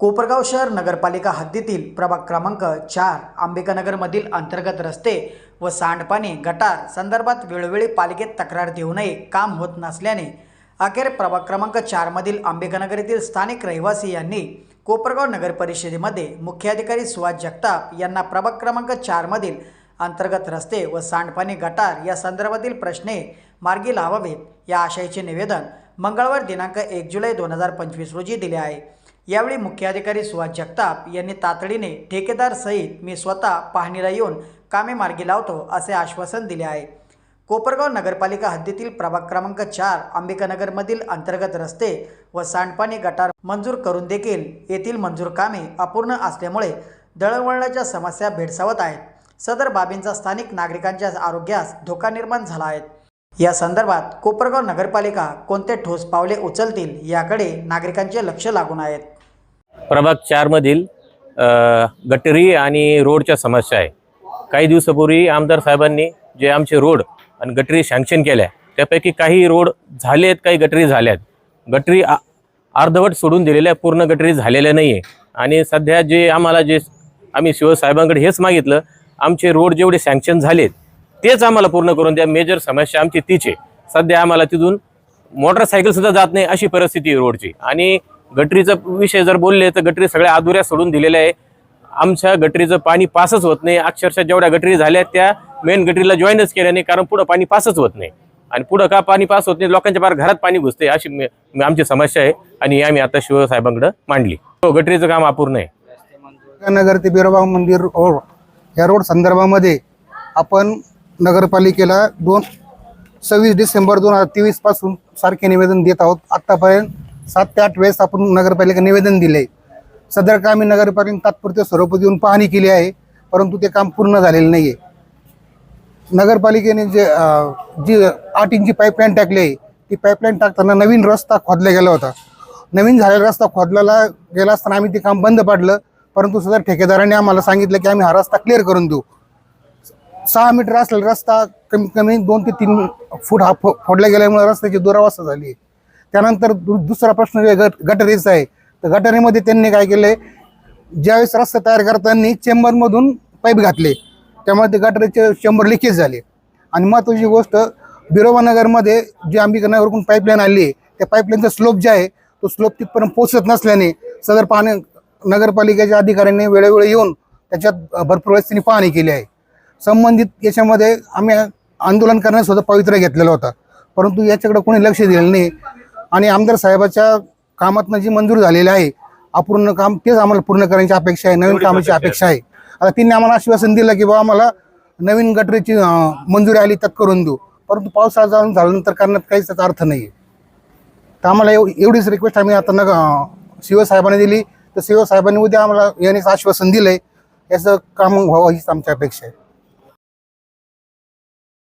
कोपरगाव शहर नगरपालिका हद्दीतील प्रभाग क्रमांक चार आंबेकानगरमधील अंतर्गत रस्ते व सांडपाणी गटार संदर्भात वेळोवेळी पालिकेत तक्रार देऊनही काम होत नसल्याने. अखेर प्रभाग क्रमांक चारमधील आंबेकानगर येथील स्थानिक रहिवासी यांनी कोपरगाव नगर परिषदेमध्ये मुख्याधिकारी सुहास जगताप यांना प्रभाग क्रमांक चारमधील अंतर्गत रस्ते व सांडपाणी गटार या संदर्भातील प्रश्ने मार्गी लावावेत या आशयाचे निवेदन मंगळवार दिनांक एक जुलै दोन हजार पंचवीस रोजी दिले आहे. यावेळी मुख्याधिकारी सुहास जगताप यांनी तातडीने ठेकेदार सहित मी स्वतः पाहणीला येऊन कामे मार्गी लावतो असे आश्वासन दिले आहे. कोपरगाव नगरपालिका हद्दीतील प्रभाग क्रमांक चार अंबिकानगरमधील अंतर्गत रस्ते व सांडपाणी गटार मंजूर करून देखील येथील मंजूर कामे अपूर्ण असल्यामुळे दळणवळणाच्या समस्या भेडसावत आहेत. सदर बाबींचा स्थानिक नागरिकांच्या आरोग्यास धोका निर्माण झाला आहे. या संदर्भात कोपरगाव नगरपालिका कोणते ठोस पावले उचलतील याकडे नागरिकांचे लक्ष लागून आहेत. प्रभाग चारमधील गटरी आणि रोडच्या समस्या आहे. काही दिवसापूर्वी आमदार साहेबांनी जे आमचे रोड आणि गटरी सँक्शन केल्या त्यापैकी काही रोड झाले आहेत काही गटरी झाल्यात. गटरी आ- अर्धवट सोडून दिलेल्या आहे, पूर्ण गटरी झालेल्या नाही आहे आणि सध्या जे आम्हाला जे आम्ही शिवसाहेबांकडे हेच मागितलं आमचे रोड जेवढे सँक्शन झालेत तेच आम्हाला पूर्ण करून द्या. मेजर समस्या आमची तीच आहे. सध्या आम्हाला तिथून मोटरसायकल सुद्धा जात नाही अशी परिस्थिती आहे रोडची. आणि गटरीचा विषय जर बोलले तर गटरी सगळ्या अधुऱ्या सोडून दिलेल्या आहे. आमच्या गटरीचं पाणी पासच होत नाही. अक्षरशः जेवढ्या गटरी झाल्या त्या मेन गटरीला जॉईनच केल्या नाही कारण पुढं पाणी पासच होत नाही. आणि पुढं का पाणी पास होत नाही? लोकांच्या बाहेर घरात पाणी घुसते अशी आमची समस्या आहे. आणि या आम्ही आता शिवसाहेबांकडे मांडली. हो गटरीचं काम अपूर्ण आहे. नगर ते बिरोबा मंदिर रोड. या रोड संदर्भामध्ये आपण नगरपालिकेला दोन सव्वीस डिसेंबर दोन हजार तेवीसपासून सारखे निवेदन देत आहोत. आत्तापर्यंत सात ते आठ वेळेस आपण नगरपालिका निवेदन दिले सदर कामी नगरपालिकेने तात्पुरत्या स्वरूपात येऊन पाहणी केली आहे परंतु ते काम पूर्ण झालेलं नाही आहे नगरपालिकेने जे जी आठ इंची पाईपलाईन टाकली आहे ती पाईपलाईन टाकताना नवीन रस्ता खोदला गेला होता. नवीन झालेला रस्ता खोदलेला गेला असताना आम्ही ते काम बंद पाडलं परंतु सदर ठेकेदाराने आम्हाला सांगितलं की आम्ही हा रस्ता क्लिअर करून देऊ. सहा मीटर असलेला रस्ता कमीत कमी दोन ते तीन फूट हा फो फोडला गेल्यामुळे रस्त्याची दुरावस्था झाली आहे. त्यानंतर दु दुसरा प्रश्न गट गटारीचा आहे. तर गटारीमध्ये त्यांनी काय केलं ज्यावेळेस रस्ता तयार करताना चेंबरमधून पाईप घातले त्यामुळे ते गटारीचे चेंबर लिकेज झाले. आणि महत्त्वाची गोष्ट बिरोबानगरमध्ये जे जी अंबिका पाईपलाईन आली आहे त्या पाईपलाईनचा स्लोप जे आहे तो स्लोप तिथपर्यंत पोचत नसल्याने सदर पाणी नगरपालिकेच्या अधिकाऱ्यांनी वेळोवेळी येऊन त्याच्यात भरपूर वेळेस त्यांनी पाहणी केली आहे. संबंधित याच्यामध्ये आम्ही आंदोलन करण्यास सुद्धा पवित्रा घेतलेला होता. परंतु याच्याकडे कोणी लक्ष दिलेलं नाही. आणि आमदार साहेबाच्या कामातनं जी मंजूर झालेली आहे अपूर्ण काम तेच आम्हाला पूर्ण करण्याची अपेक्षा आहे नवीन कामाची अपेक्षा आहे. आता तिने आम्हाला आश्वासन दिलं की बाबा आम्हाला नवीन गटरीची मंजुरी आली तर करून देऊ. परंतु पावसाळा जाऊन झाल्यानंतर करण्यात काहीच त्याचा अर्थ नाही आहे तर आम्हाला एव एवढीच रिक्वेस्ट आम्ही आता अं, शिवसाहेबांनी दिली. तर शिवसाहेबांनी उद्या आम्हाला येण्याचं आश्वासन दिलंय. याचं काम व्हावं हीच आमची अपेक्षा आहे.